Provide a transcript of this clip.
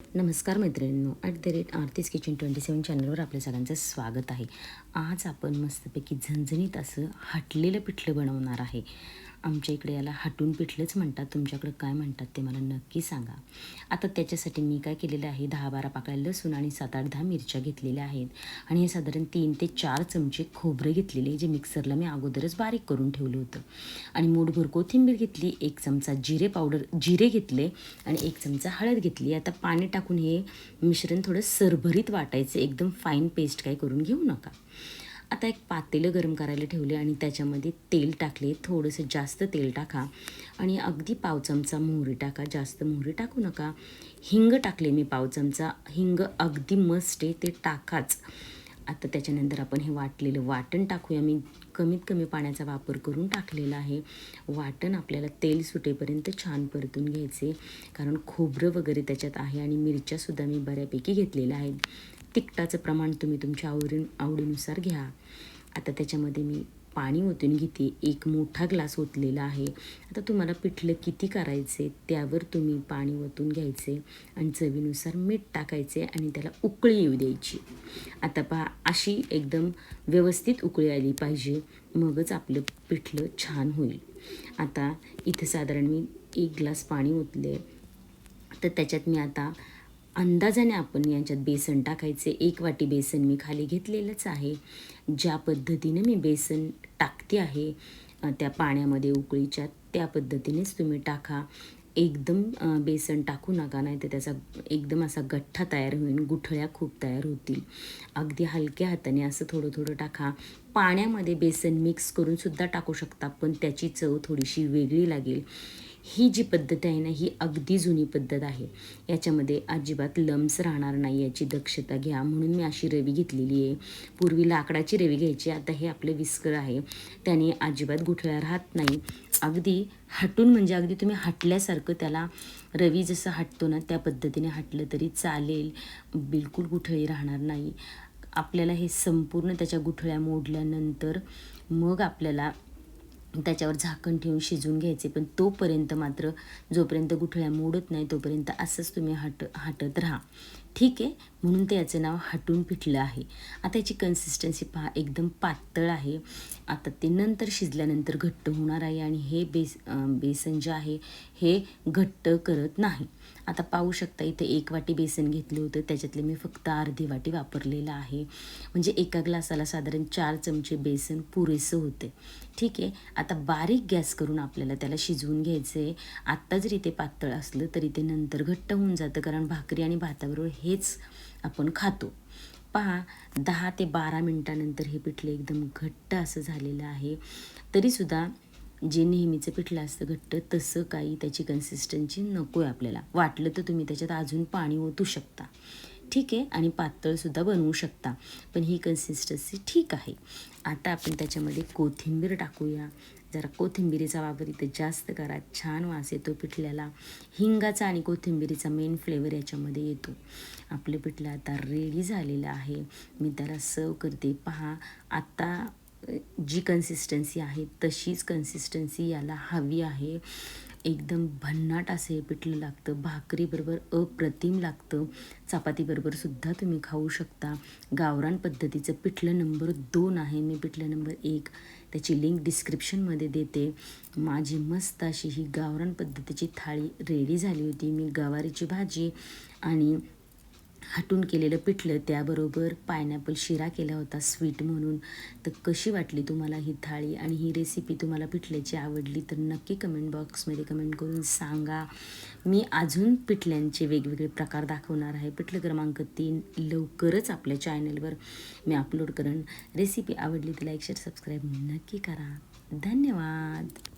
नमस्कार मैत्रिणींनो at the rate Aarti's kitchen twenty seven चॅनलवर आपल्या सगळ्यांचं स्वागत आहे. आज आपण मस्तपैकी झणझणीत असं हटलेलं पिठलं बनवणार आहे. आमच्या इकडे याला हटून पिठलंच म्हणतात. तुमच्याकडे काय म्हणतात ते मला नक्की सांगा. आता त्याच्यासाठी मी काय केलेलं आहे? दहा बारा पाकळ्या लसूण आणि सात आठ दहा मिरच्या घेतलेल्या आहेत. आणि हे साधारण तीन ते चार चमचे खोबरं घेतलेले जे मिक्सरला मी अगोदरच बारीक करून ठेवलं होतं. आणि मूठभर कोथिंबीर घेतली एक चमचा जिरे पावडर जिरे घेतले आणि एक चमचा हळद घेतली. आता पाणी टाकून हे मिश्रण थोडं सरभरीत वाटायचं. एकदम फाईन पेस्ट काय करून घेऊ नका. आता एक पातेलं गरम करायला ठेवले आणि त्याच्यामध्ये तेल टाकले. थोडंसं जास्त तेल टाका आणि अगदी पाव चमचा मोहरी टाका. जास्त मोहरी टाकू नका. हिंग टाकले मी पाव चमचा. हिंग अगदी मस्ट आहे ते टाकाच. आता त्याच्यानंतर आपण हे वाटलेलं वाटण टाकूया. मी कमीत कमी पाण्याचा वापर करून टाकलेला आहे. वाटण आपल्याला तेल सुटेपर्यंत छान परतून घ्यायचे. कारण खोबरं वगैरे त्याच्यात आहे आणि मिरच्यासुद्धा मी बऱ्यापैकी घेतलेल्या आहेत. तिखटाचं प्रमाण तुम्ही तुमच्या आवडी आवडीनुसार घ्या. आता त्याच्यामध्ये मी पाणी ओतून घेते. एक मोठा ग्लास ओतलेला आहे. आता तुम्हाला पिठलं किती करायचे त्यावर तुम्ही पाणी ओतून घ्यायचे आणि चवीनुसार मीठ टाकायचे आणि त्याला उकळी येऊ द्यायची. आता पहा अशी एकदम व्यवस्थित उकळी आली पाहिजे. मगच आपलं पिठलं छान होईल. आता इथं साधारण मी एक ग्लास पाणी ओतले तर त्याच्यात मी आता अंदाजाने आपण यांच्यात बेसन टाकायचे. एक वाटी बेसन मी खाली घेतलेलंच आहे. ज्या पद्धतीने मी बेसन टाकते आहे त्या पाण्यामध्ये उकळीच्या त्या पद्धतीनेच तुम्ही टाका. एकदम बेसन टाकू नका नाही तर त्याचा एकदम असा गठ्ठा तयार होईल गुठळ्या खूप तयार होतील. अगदी हलक्या हाताने असं थोडं थोडं टाका. पाण्यामध्ये बेसन मिक्स करूनसुद्धा टाकू शकता पण त्याची चव थोडीशी वेगळी लागेल. ही जी पद्धत आहे ना ही अगदी जुनी पद्धत आहे. याच्यामध्ये अजिबात लम्स राहणार नाही याची दक्षता घ्या. म्हणून मी अशी रवी घेतलेली आहे. पूर्वी लाकडाची रवी घ्यायची आता हे आपलं विस्कर आहे. त्याने अजिबात गुठळ्या राहत नाही. अगदी हटून म्हणजे अगदी तुम्ही हटल्यासारखं त्याला रवी जसं हटतो ना त्या पद्धतीने हटलं तरी चालेल. बिलकुल गुठळी राहणार नाही. आपल्याला हे संपूर्ण त्याच्या गुठळ्या मोडल्यानंतर मग आपल्याला त्याच्यावर झाकण ठेवून शिजून घ्यायचे पण तोपर्यंत मात्र जोपर्यंत गुठळ्या मोडत नाही तोपर्यंत असंच तुम्ही हट हटत राहा. ठीक आहे. म्हणून ते याचं नाव हटून पिठलं आहे. आता याची कन्सिस्टन्सी पहा एकदम पातळ आहे. आता ते नंतर शिजल्यानंतर घट्ट होणार आहे आणि हे बेस बेसन जे आहे हे घट्ट करत नाही. आता पाहू शकता इथे एक वाटी बेसन घेतलं होतं. त्याच्यातले मी फक्त अर्धी वाटी वापरलेलं आहे. म्हणजे एका ग्लासाला साधारण चार चमचे बेसन पुरेसं होते. ठीक आहे. आता बारीक गॅस करून आपल्याला त्याला शिजवून घ्यायचं आहे आत्ता जरी ते पातळ असलं तरी ते नंतर घट्ट होऊन जातं. कारण भाकरी आणि भाताबरोबर हेच आपण खातो. पहा दहा ते बारा मिनटानंतर हे पिठलं एकदम घट्ट असं झालेलं आहे. तरीसुद्धा जे नेहमीचं पिठलं असतं घट्ट तसं काही त्याची कन्सिस्टन्सी नको आहे आपल्याला. वाटलं तर तुम्ही त्याच्यात अजून पाणी ओतू शकता. ठीक आहे आणि पातळसुद्धा बनवू शकता. पण ही कन्सिस्टन्सी ठीक आहे. आता आपण त्याच्यामध्ये कोथिंबीर टाकूया. जरा कोथिंबिरीचा वापर इथं जास्त करा. छान वास येतो पिठल्याला. हिंगाचा आणि कोथिंबिरीचा मेन फ्लेवर याच्यामध्ये येतो. आपलं पिठलं आता रेडी झालेलं आहे. मी त्याला सर्व करते. पहा आत्ता जी कन्सिस्टन्सी आहे तशीच कन्सिस्टन्सी याला हवी आहे. एकदम भन्नाट असे पिठलं लागतं भाकरीबरोबर अप्रतिम लागतं. चपातीबरोबरसुद्धा तुम्ही खाऊ शकता. गावरान पद्धतीचं पिठलं नंबर दोन आहे. मी पिठलं नंबर एक त्याची लिंक डिस्क्रिप्शनमध्ये देते. माझी मस्त अशी ही गावरान पद्धतीची थाळी रेडी झाली होती. मी गवारीची भाजी आणि हटून केलेलं पिठलं त्याबरोबर पायनॅपल शिरा केला होता स्वीट म्हणून. तर कशी वाटली तुम्हाला ही थाळी आणि ही रेसिपी तुम्हाला पिठल्याची आवडली? तर नक्की कमेंट बॉक्समध्ये कमेंट करून सांगा. मी अजून पिठल्यांचे वेगवेगळे प्रकार दाखवणार आहे. पिठलं क्रमांक तीन लवकरच आपल्या चॅनलवर मी अपलोड करेन रेसिपी आवडली तर लाईक शेअर सबस्क्राईब नक्की करा. धन्यवाद!